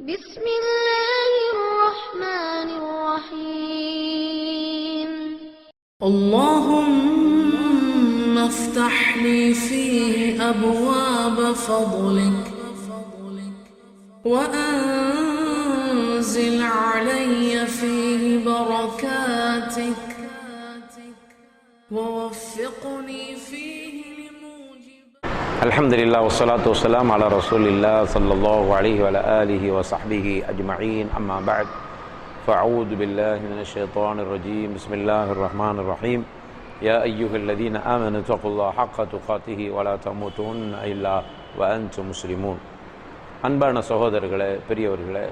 بسم الله الرحمن الرحيم. اللهم افتح لي فيه أبواب فضلك وأنزل علي فيه بركاتك ووفقني فيه الحمد لله والصلاة والسلام على رسول الله صلى الله عليه وعلى آله وصحبه أجمعين أما بعد فأعوذ بالله من الشيطان الرجيم بسم الله الرحمن الرحيم يا أيها الذين آمنوا اتقوا الله حق تقاته ولا تموتن إلا وأنتم مسلمون அன்பான சகோதரர்களே பெரியவர்களே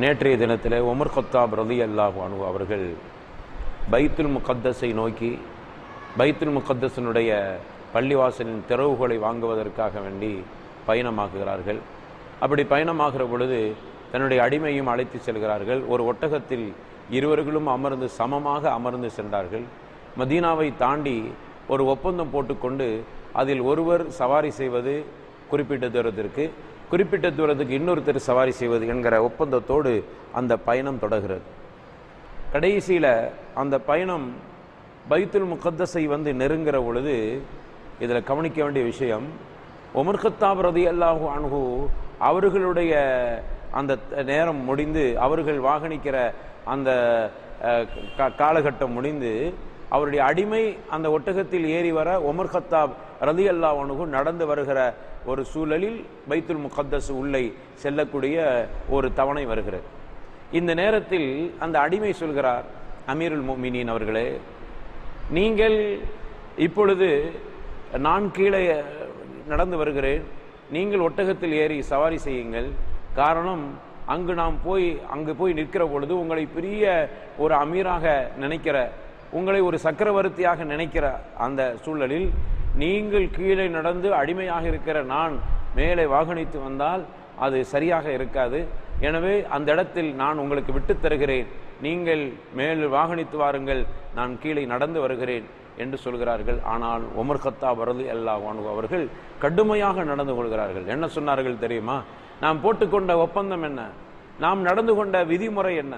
நேற்றைய தினத்தில் உமர் கத்தாப் ரதி அல்லாஹ் அனு அவர்கள் பைத்துல் முகத்தஸை நோக்கி பைத்துல் முகத்தஸினுடைய பள்ளிவாசலின் திறவுகளை வாங்குவதற்காக வேண்டி பயணமாகுகிறார்கள் அப்படி பயணமாகிற பொழுது தன்னுடைய அடிமையும் அழைத்து செல்கிறார்கள். ஒரு ஒட்டகத்தில் இருவர்களும் அமர்ந்து சமமாக அமர்ந்து சென்றார்கள். மதீனாவை தாண்டி ஒரு ஒப்பந்தம் போட்டுக்கொண்டு அதில் ஒருவர் சவாரி செய்வது குறிப்பிட்ட தூரத்திற்கு குறிப்பிட்ட தூரத்துக்கு இன்னொருத்தர் சவாரி செய்வது என்கிற ஒப்பந்தத்தோடு அந்த பயணம் தொடர்கிறது. கடைசியில் அந்த பயணம் பைத்துல் முகத்தஸை வந்து நெருங்கிற பொழுது இதில் கவனிக்க வேண்டிய விஷயம் ஒமர் கத்தாப் ரதி அல்லாஹூ அணுகு அவர்களுடைய அந்த நேரம் முடிந்து அவர்கள் வாகனிக்கிற அந்த காலகட்டம் முடிந்து அவருடைய அடிமை அந்த ஒட்டகத்தில் ஏறி வர ஒமர் கத்தாப் ரதி அல்லாஹ் அணுகு நடந்து வருகிற ஒரு சூழலில் பைத்துல் முகத்தஸ் உள்ளே செல்லக்கூடிய ஒரு தவணை வருகிறது. இந்த நேரத்தில் அந்த அடிமை சொல்கிறார் அமீருல் மோமினின் அவர்களே நீங்கள் இப்பொழுது நான் கீழே நடந்து வருகிறேன். நீங்கள் ஒட்டகத்தில் ஏறி சவாரி செய்யுங்கள். காரணம் அங்கு நாம் போய் அங்கு போய் நிற்கிற பொழுது உங்களை பெரிய ஒரு அமீராக நினைக்கிற உங்களை ஒரு சக்கரவர்த்தியாக நினைக்கிற அந்த சூழலில் நீங்கள் கீழே நடந்து அடிமையாக இருக்கிற நான் மேலே வாகனித்து வந்தால் அது சரியாக இருக்காது. எனவே அந்த இடத்தில் நான் உங்களுக்கு விட்டுத் தருகிறேன். நீங்கள் மேல் வாகனித்து வாருங்கள். நான் கீழே நடந்து வருகிறேன். என்று சொல்கிறார்கள். ஆனால் உமர் கத்தாப் வரது அல்லாஹ் அவர்கள் கடுமையாக நடந்து கொள்கிறார்கள். என்ன சொன்னார்கள் தெரியுமா? நாம் போட்டுக்கொண்ட ஒப்பந்தம் என்ன? நாம் நடந்து கொண்ட விதிமுறை என்ன?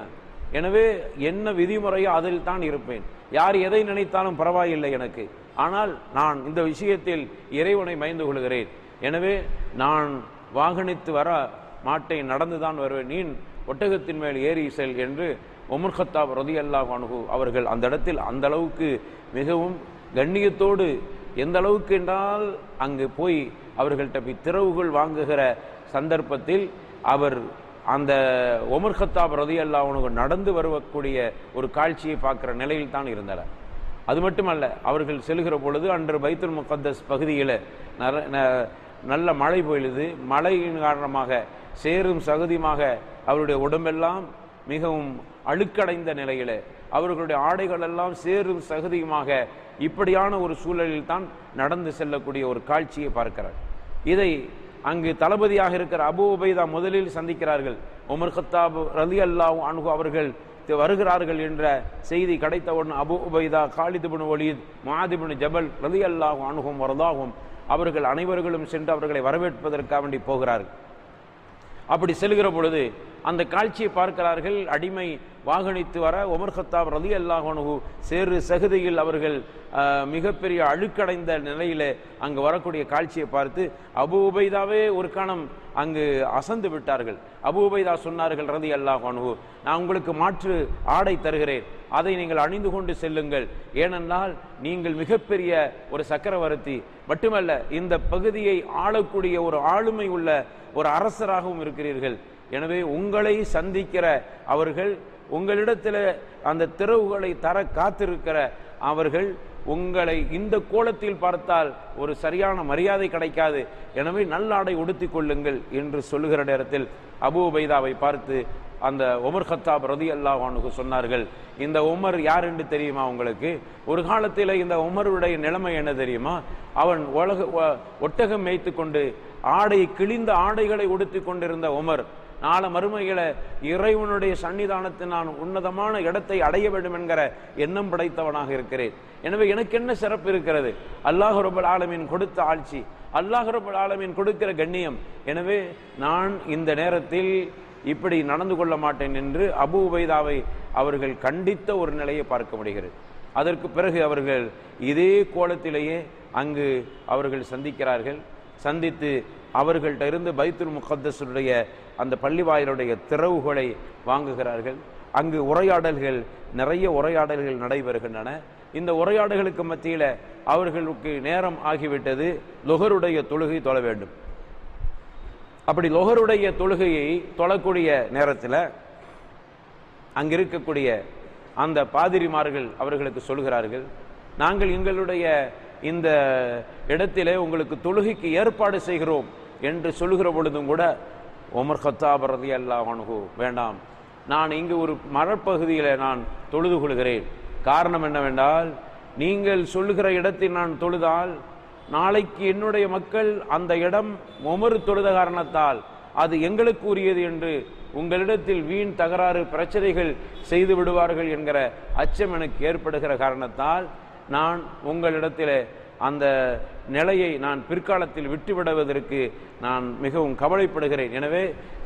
எனவே என்ன விதிமுறையோ அதில் தான் இருப்பேன். யார் எதை நினைத்தாலும் பரவாயில்லை எனக்கு. ஆனால் நான் இந்த விஷயத்தில் இறைவனை பயந்து கொள்கிறேன். எனவே நான் வாகனித்து வர மாட்டேன் நடந்துதான் வருவேன். நீ ஒட்டகத்தின் மேல் ஏறி செல் என்று உமர் கத்தாப் ரதி அல்லாஹ் அனுகு அவர்கள் அந்த இடத்தில் அந்த அளவுக்கு மிகவும் கண்ணியத்தோடு எந்த அளவுக்கு என்றால் அங்கு போய் அவர்கள்ட்ட போய் திறவுகள் வாங்குகிற சந்தர்ப்பத்தில் அவர் அந்த ஒமர் கத்தாப் ரதி அல்லாஹனுக்கு நடந்து வரக்கூடிய ஒரு காட்சியை பார்க்குற நிலையில் தான் இருந்தார். அது மட்டுமல்ல அவர்கள் செல்கிற பொழுது அன்று பைத்துல் முகத்தஸ் பகுதியில் ந- நல்ல மழை பொழியுது மழையின் காரணமாக சேரும் சகதியுமாக அவருடைய உடம்பெல்லாம் மிகவும் அழுக்கடைந்த நிலையில அவர்களுடைய ஆடைகள் எல்லாம் சேரும் சகதியுமாக இப்படியான ஒரு சூழலில் தான் நடந்து செல்லக்கூடிய ஒரு காட்சியை பார்க்கிறார். இதை அங்கு தளபதியாக இருக்கிற அபு உபைதா முதலில் சந்திக்கிறார்கள். உமர் ஹத்தாப் ரலி அல்லாஹ் அன்ஹு அவர்கள் வருகிறார்கள் என்ற செய்தி கிடைத்தவுடன் அபு உபைதா காலிதுபின் ஒலீத் மாதிபின் ஜபல் ரலி அல்லாஹ் அணுகும் வரதாகும் அவர்கள் அனைவர்களும் சென்று அவர்களை வரவேற்பதற்காக வேண்டி போகிறார்கள். அப்படி செல்கிற பொழுது அந்த காட்சியை பார்க்கிறார்கள். அடிமை வாகனித்து வர உமர் கத்தாப் ரதி அல்லாஹனு சேறு சகுதியில் அவர்கள் மிகப்பெரிய அழுக்கடைந்த நிலையில் அங்கு வரக்கூடிய காட்சியை பார்த்து அபு உபைதாவே ஒரு கணம் அங்கு அசந்து விட்டார்கள். அபு உபைதா சொன்னார்கள் ரதி அல்லாஹனு நான் உங்களுக்கு மாற்று ஆடை தருகிறேன். அதை நீங்கள் அணிந்து கொண்டு செல்லுங்கள். ஏனென்றால் நீங்கள் மிகப்பெரிய ஒரு சக்கரவர்த்தி. மட்டுமல்ல இந்த பகுதியை ஆளக்கூடிய ஒரு ஆளுமை உள்ள ஒரு அரசராகவும் இருக்கிறீர்கள். எனவே உங்களை சந்திக்கிற அவர்கள் உங்களிடத்தில் அந்த திறவுகளை தர காத்திருக்கிற அவர்கள் உங்களை இந்த கோலத்தில் பார்த்தால் ஒரு சரியான மரியாதை கிடைக்காது. எனவே நல்லாடை உடுத்திக் கொள்ளுங்கள் என்று சொல்லுகிற நேரத்தில் அபூ உபைதாவை பார்த்து அந்த உமர் ஹத்தாப் ரதி அல்லாஹானுக்கு சொன்னார்கள் இந்த உமர் யார் என்று தெரியுமா உங்களுக்கு? ஒரு காலத்தில் இந்த உமருடைய நிலைமை என்ன தெரியுமா? அவன் உலக ஒட்டகம் மேய்த்து கொண்டு ஆடை கிழிந்த ஆடைகளை உடுத்திக் கொண்டிருந்த உமர். நாளை மறுமைகளை இறைவனுடைய சன்னிதானத்தில் நான் உன்னதமான இடத்தை அடைய வேண்டும் என்கிற எண்ணம் படைத்தவனாக இருக்கிறேன். எனவே எனக்கு என்ன சிறப்பு இருக்கிறது? அல்லாஹ் ரபுல் ஆலமீன் கொடுத்த ஆட்சி அல்லாஹ் ரபுல் ஆலமீன் கொடுக்கிற கண்ணியம். எனவே நான் இந்த நேரத்தில் இப்படி நடந்து கொள்ள மாட்டேன் என்று அபு உபைதாவை அவர்கள் கண்டித்த ஒரு நிலையை பார்க்க முடிகிறது. அதற்கு பிறகு அவர்கள் இதே கோலத்திலேயே அங்கு அவர்கள் சந்திக்கிறார்கள். சந்தித்து அவர்கள்ட்ட இருந்து பைத்துல் முகத்தஸுடைய அந்த பள்ளிவாயிலுடைய திறவுகளை வாங்குகிறார்கள். அங்கு உரையாடல்கள் நிறைய உரையாடல்கள் நடைபெறுகின்றன. இந்த உரையாடல்களுக்கு மத்தியில் அவர்களுக்கு நேரம் ஆகிவிட்டது. லொகருடைய தொழுகை தொழ வேண்டும். அப்படி லொகருடைய தொழுகையை தொழக்கூடிய நேரத்தில் அங்கிருக்கக்கூடிய அந்த பாதிரிமார்கள் அவர்களுக்கு சொல்கிறார்கள் நாங்கள் எங்களுடைய இந்த இடத்திலே உங்களுக்கு தொழுகைக்கு ஏற்பாடு செய்கிறோம் என்று சொல்லுகிற பொழுதும் கூட ஒமர் கத்தாப் ரதி அல்லாஹனுகு வேண்டாம். நான் இங்கு ஒரு மரப்பகுதியில் நான் தொழுது கொள்கிறேன். காரணம் என்னவென்றால் நீங்கள் சொல்லுகிற இடத்தில் நான் தொழுதால் நாளைக்கு என்னுடைய மக்கள் அந்த இடம் மொமரு தொழுத காரணத்தால் அது எங்களுக்கு உரியது என்று உங்களிடத்தில் வீண் தகராறு பிரச்சனைகள் செய்து விடுவார்கள் என்கிற அச்சம் எனக்கு ஏற்படுகிற காரணத்தால் நான் உங்களிடத்தில் அந்த நிலையை நான் பிற்காலத்தில் விட்டுவிடுவதற்கு நான் மிகவும் கவலைப்படுகிறேன். எனவே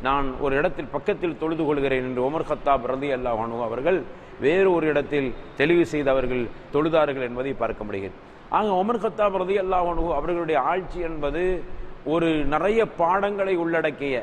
நான் ஒரு இடத்தில் பக்கத்தில் தொழுது கொள்கிறேன் என்று உமர் கத்தாப் ரதி அல்லாஹனு அவர்கள் வேறு ஒரு இடத்தில் தெளிவு செய்தவர்கள் தொழுதார்கள் என்பதை பார்க்க முடிகிறது. ஆக உமர் ஹத்தாப் ரதி அல்லாஹனு அவர்களுடைய ஆட்சி என்பது ஒரு நிறைய பாடங்களை உள்ளடக்கிய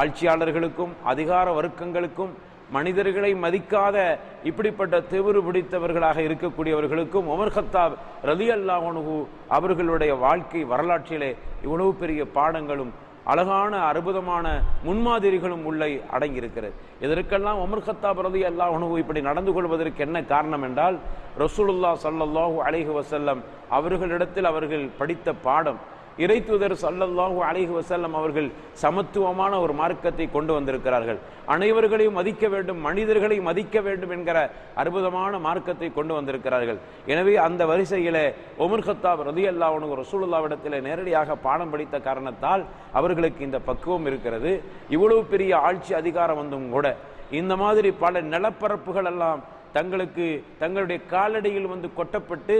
ஆட்சியாளர்களுக்கும் அதிகார வர்க்கங்களுக்கும் மனிதர்களை மதிக்காத இப்படிப்பட்ட திமிரு பிடித்தவர்களாக இருக்கக்கூடியவர்களுக்கும் உமர் ஹத்தாப் ரலி அல்லாஹனுகு அவர்களுடைய வாழ்க்கை வரலாற்றிலே இவ்வளவு பெரிய பாடங்களும் அழகான அற்புதமான முன்மாதிரிகளும் உள்ளே அடங்கியிருக்கிறது. இதற்கெல்லாம் உமர் ஹத்தாப் ரலி அல்லாஹனு இப்படி நடந்து கொள்வதற்கு என்ன காரணம் என்றால் ரசூலுல்லா சல்லல்லாஹூ அலைஹி வசல்லம் அவர்களிடத்தில் அவர்கள் படித்த பாடம் இறை தூதர் சல்லல்லாஹு அலைஹி வசல்லம் அவர்கள் சமத்துவமான ஒரு மார்க்கத்தை கொண்டு வந்திருக்கிறார்கள். அனைவர்களையும் மதிக்க வேண்டும் மனிதர்களை மதிக்க வேண்டும் என்கிற அற்புதமான மார்க்கத்தை கொண்டு வந்திருக்கிறார்கள். எனவே அந்த வரிசையில் ஒமர் ஹத்தாப் ரதி அல்லாஹனுக்கு ரசூலுல்லாவிடத்தில் நேரடியாக பாடம் படித்த காரணத்தால் அவர்களுக்கு இந்த பக்குவம் இருக்கிறது. இவ்வளவு பெரிய ஆட்சி அதிகாரம் வந்தும் கூட இந்த மாதிரி பல நிலப்பரப்புகள் எல்லாம் தங்களுக்கு தங்களுடைய காலடியில் வந்து கொட்டப்பட்டு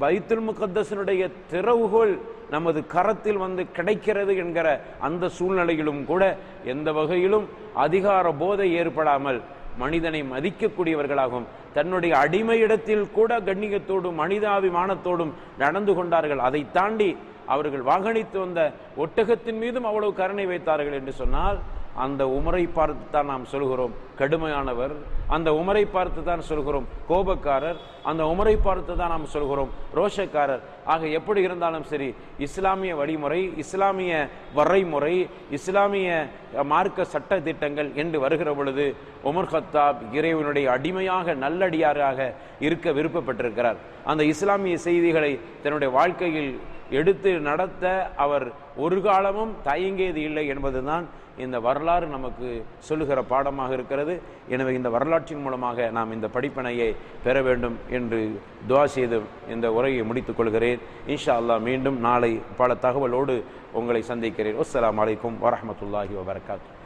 பைத்துல் முகத்தசனுடைய திறவுகோல் நமது கரத்தில் வந்து கிடைக்கிறது என்கிற அந்த சூழ்நிலையிலும் கூட எந்த வகையிலும் அதிகார போதை ஏற்படாமல் மனிதனை மதிக்கக்கூடியவர்களாகவும் தன்னுடைய அடிமையிடத்தில் கூட கண்ணியத்தோடும் மனிதாபிமானத்தோடும் நடந்து கொண்டார்கள். அதை தாண்டி அவர்கள் வாகனித்து வந்த ஒட்டகத்தின் மீதும் அவ்வளவு கருணை வைத்தார்கள் என்று சொன்னால் அந்த உமரை பார்த்து தான் நாம் சொல்கிறோம். கடுமையானவர். அந்த உமரை பார்த்து தான் சொல்கிறோம். கோபக்காரர். அந்த உமரை பார்த்து தான் நாம் சொல்கிறோம். ரோஷக்காரர். ஆக எப்படி இருந்தாலும் சரி இஸ்லாமிய வழிமுறை இஸ்லாமிய வரைமுறை இஸ்லாமிய மார்க்க சட்ட திட்டங்கள் என்று வருகிற பொழுது உமர் ஹத்தாப் இறைவனுடைய அடிமையாக நல்லடியாராக இருக்க விருப்பப்பட்டிருக்கிறார். அந்த இஸ்லாமிய செய்திகளை தன்னுடைய வாழ்க்கையில் எடுத்து நடத்த அவர் ஒரு காலமும் தயங்கியது இல்லை என்பதுதான் இந்த வரலாறு நமக்கு சொல்லுகிற பாடமாக இருக்கிறது. எனவே இந்த வரலாற்றின் மூலமாக நாம் இந்த படிப்பினையை பெற வேண்டும் என்று துவா செய்து இந்த உரையை முடித்துக் கொள்கிறேன். இன்ஷா அல்லாஹ் மீண்டும் நாளை பல தகவலோடு உங்களை சந்திக்கிறேன். அஸ்லாம் வலைக்கம் வரமத்துல்லாஹி வபர்காத்து